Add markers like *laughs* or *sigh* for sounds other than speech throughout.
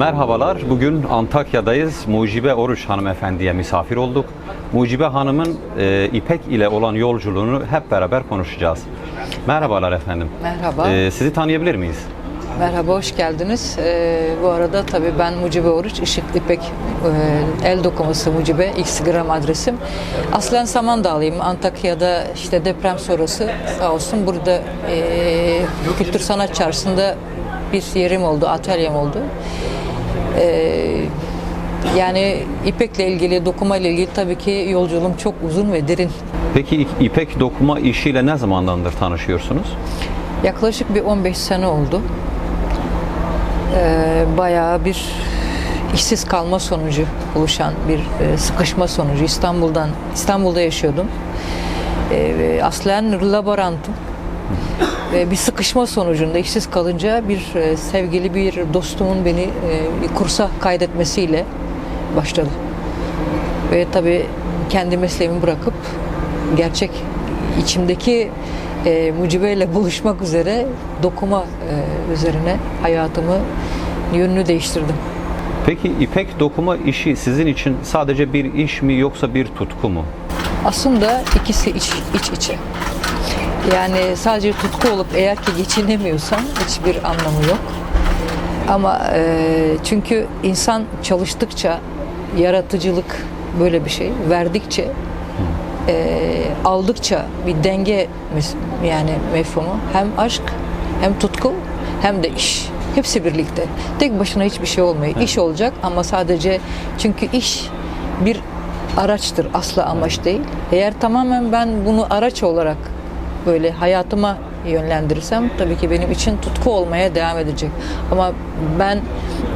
Merhabalar. Bugün Antakya'dayız. Mucibe Oruç hanımefendiye misafir olduk. Mucibe Hanım'ın e, İpek ile olan yolculuğunu hep beraber konuşacağız. Merhabalar efendim. Merhaba. E, sizi tanıyabilir miyiz? Merhaba, hoş geldiniz. Ee, bu arada tabii ben Mucibe Oruç, Işık İpek e, el dokuması Mucibe, Instagram adresim. Aslen Samandağlıyım. Antakya'da işte deprem sonrası sağ olsun burada e, Kültür Sanat Çarşısı'nda bir yerim oldu, atölyem oldu. Ee, yani İpek'le ilgili, dokuma ile ilgili tabii ki yolculuğum çok uzun ve derin. Peki İpek dokuma işiyle ne zamandandır tanışıyorsunuz? Yaklaşık bir 15 sene oldu. Ee, bayağı bir işsiz kalma sonucu oluşan bir e, sıkışma sonucu İstanbul'dan İstanbul'da yaşıyordum. Ve aslen laborantım. Ve bir sıkışma sonucunda işsiz kalınca bir e, sevgili bir dostumun beni e, bir kursa kaydetmesiyle başladı. Ve tabii kendi mesleğimi bırakıp gerçek içimdeki e, mucibeyle buluşmak üzere dokuma e, üzerine hayatımı yönünü değiştirdim. Peki İpek dokuma işi sizin için sadece bir iş mi yoksa bir tutku mu? Aslında ikisi iç, iç içe. Yani sadece tutku olup eğer ki geçinemiyorsan hiçbir anlamı yok. Ama e, çünkü insan çalıştıkça yaratıcılık böyle bir şey. Verdikçe e, aldıkça bir denge yani mefhumu hem aşk hem tutku hem de iş. Hepsi birlikte. Tek başına hiçbir şey olmuyor. İş olacak ama sadece çünkü iş bir araçtır asla amaç değil. Eğer tamamen ben bunu araç olarak böyle hayatıma yönlendirirsem tabii ki benim için tutku olmaya devam edecek. Ama ben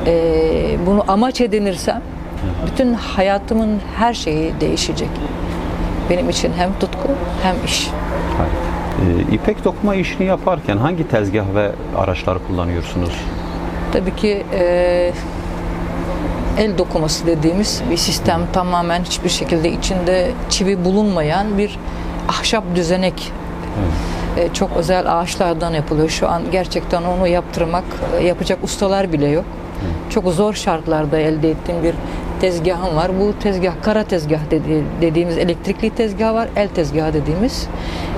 eee, bunu amaç edinirsem bütün hayatımın her şeyi değişecek. Benim için hem tutku hem iş. Hayır. E, İpek dokuma işini yaparken hangi tezgah ve araçlar kullanıyorsunuz? Tabii ki eee, el dokuması dediğimiz bir sistem tamamen hiçbir şekilde içinde çivi bulunmayan bir ahşap düzenek. E, çok özel ağaçlardan yapılıyor. Şu an gerçekten onu yaptırmak, e, yapacak ustalar bile yok. Çok zor şartlarda elde ettiğim bir tezgahım var. Bu tezgah kara tezgah dedi, dediğimiz elektrikli tezgah var, el tezgahı dediğimiz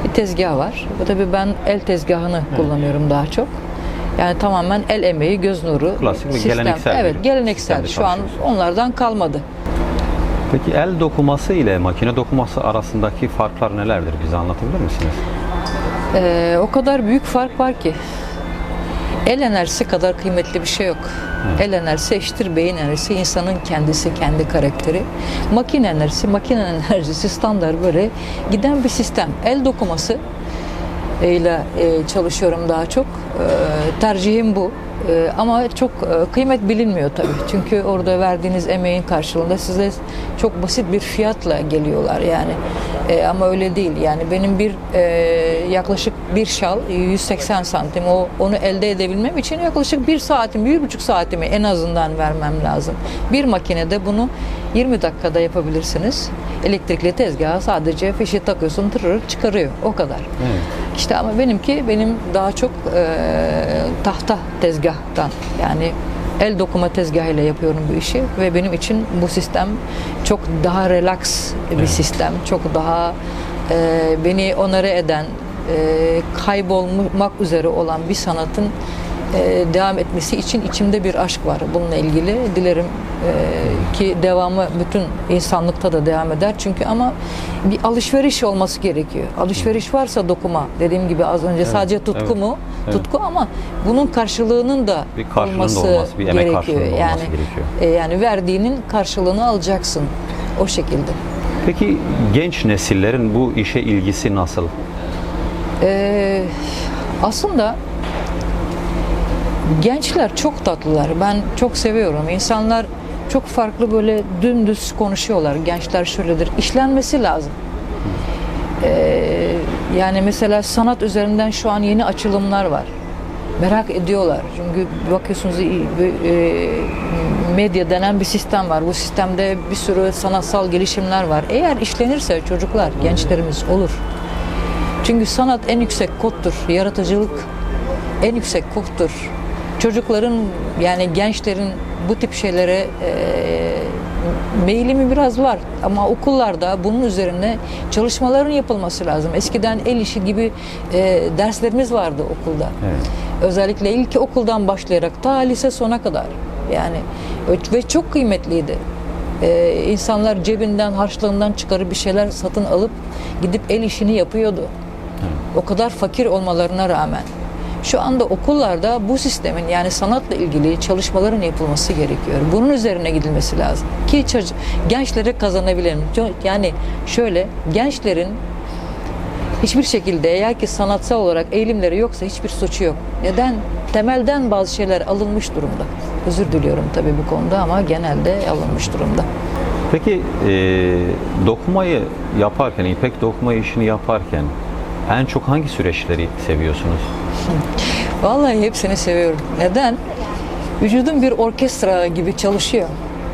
bir tezgah var. Bu tabii ben el tezgahını kullanıyorum daha çok. Yani tamamen el emeği, göz nuru. Klasik bir geleneksel Evet, geleneksel. Şu an onlardan kalmadı. Peki el dokuması ile makine dokuması arasındaki farklar nelerdir? Bize anlatabilir misiniz? Ee, o kadar büyük fark var ki. El enerjisi kadar kıymetli bir şey yok. El enerjisi eşittir beyin enerjisi, insanın kendisi, kendi karakteri. Makine enerjisi, makine *laughs* enerjisi standart böyle giden bir sistem. El dokuması ile e, çalışıyorum daha çok. E, tercihim bu. E, ama çok e, kıymet bilinmiyor tabii. Çünkü orada verdiğiniz emeğin karşılığında size çok basit bir fiyatla geliyorlar yani. E, ama öyle değil. Yani benim bir e, yaklaşık bir şal 180 santim o onu elde edebilmem için yaklaşık bir saatim, bir buçuk saatimi en azından vermem lazım. Bir makinede bunu 20 dakikada yapabilirsiniz. Elektrikli tezgaha sadece fişi takıyorsun, tırır çıkarıyor. O kadar. Evet. İşte ama benimki benim daha çok e, tahta tezgahtan yani el dokuma tezgahıyla yapıyorum bu işi ve benim için bu sistem çok daha relax bir sistem. Çok daha e, beni onore eden, e, kaybolmak üzere olan bir sanatın e, devam etmesi için içimde bir aşk var bununla ilgili. Dilerim e, ki devamı bütün insanlıkta da devam eder. Çünkü ama bir alışveriş olması gerekiyor. Alışveriş varsa dokuma dediğim gibi az önce sadece tutku evet, mu? evet. Tutku ama bunun karşılığının da Bir olması, olması, bir emek gerekiyor. olması yani, gerekiyor. e, yani verdiğinin karşılığını alacaksın o şekilde. Peki genç nesillerin bu işe ilgisi nasıl? Ee, aslında gençler çok tatlılar. Ben çok seviyorum. İnsanlar çok farklı böyle dümdüz konuşuyorlar. Gençler şöyledir. İşlenmesi lazım. Ee, yani mesela sanat üzerinden şu an yeni açılımlar var. Merak ediyorlar. Çünkü bakıyorsunuz e, medya denen bir sistem var. Bu sistemde bir sürü sanatsal gelişimler var. Eğer işlenirse çocuklar, gençlerimiz olur. Çünkü sanat en yüksek koddur. Yaratıcılık en yüksek koddur. Çocukların yani gençlerin bu tip şeylere e, meyilimi biraz var ama okullarda bunun üzerine çalışmaların yapılması lazım. Eskiden el işi gibi e, derslerimiz vardı okulda. Evet. Özellikle ilk okuldan başlayarak ta lise sona kadar yani ve çok kıymetliydi. Ee, insanlar cebinden harçlığından çıkarıp bir şeyler satın alıp gidip el işini yapıyordu. O kadar fakir olmalarına rağmen. Şu anda okullarda bu sistemin yani sanatla ilgili çalışmaların yapılması gerekiyor. Bunun üzerine gidilmesi lazım. Ki gençlere kazanabilelim. Yani şöyle gençlerin hiçbir şekilde eğer ki sanatsal olarak eğilimleri yoksa hiçbir suçu yok. Neden? Temelden bazı şeyler alınmış durumda. Özür diliyorum tabii bu konuda ama genelde alınmış durumda. Peki e, dokumayı yaparken, ipek dokuma işini yaparken en çok hangi süreçleri seviyorsunuz? Vallahi hepsini seviyorum. Neden? Vücudum bir orkestra gibi çalışıyor.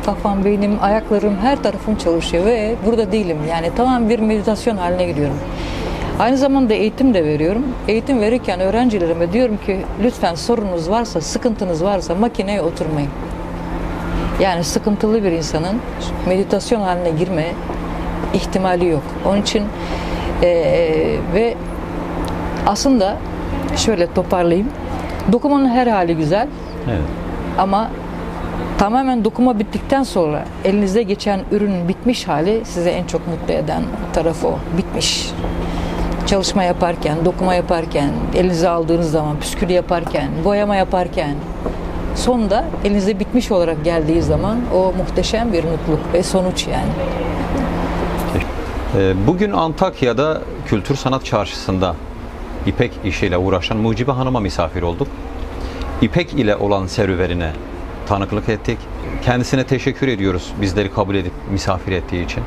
Kafam, beynim, ayaklarım, her tarafım çalışıyor ve burada değilim. Yani tamam bir meditasyon haline giriyorum. Aynı zamanda eğitim de veriyorum. Eğitim verirken öğrencilerime diyorum ki lütfen sorunuz varsa, sıkıntınız varsa makineye oturmayın. Yani sıkıntılı bir insanın meditasyon haline girme ihtimali yok. Onun için eee, ve aslında şöyle toparlayayım. Dokumanın her hali güzel Evet. ama tamamen dokuma bittikten sonra elinize geçen ürünün bitmiş hali size en çok mutlu eden tarafı o. Bitmiş. Çalışma yaparken, dokuma yaparken, elinize aldığınız zaman, püskülü yaparken, boyama yaparken sonunda elinize bitmiş olarak geldiği zaman o muhteşem bir mutluluk ve sonuç yani. E, bugün Antakya'da Kültür Sanat Çarşısı'nda ipek işiyle uğraşan Mucibe Hanım'a misafir olduk. İpek ile olan serüvenine tanıklık ettik. Kendisine teşekkür ediyoruz bizleri kabul edip misafir ettiği için.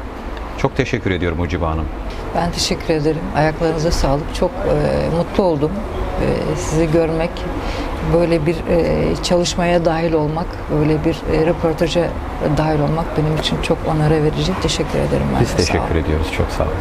Çok teşekkür ediyorum Mucibe Hanım. Ben teşekkür ederim. Ayaklarınıza sağlık. Çok e, mutlu oldum. E, sizi görmek, böyle bir e, çalışmaya dahil olmak, böyle bir e, röportaja dahil olmak benim için çok onara verici. Teşekkür ederim. Biz Sağ olun. teşekkür ediyoruz. Çok sağ olun.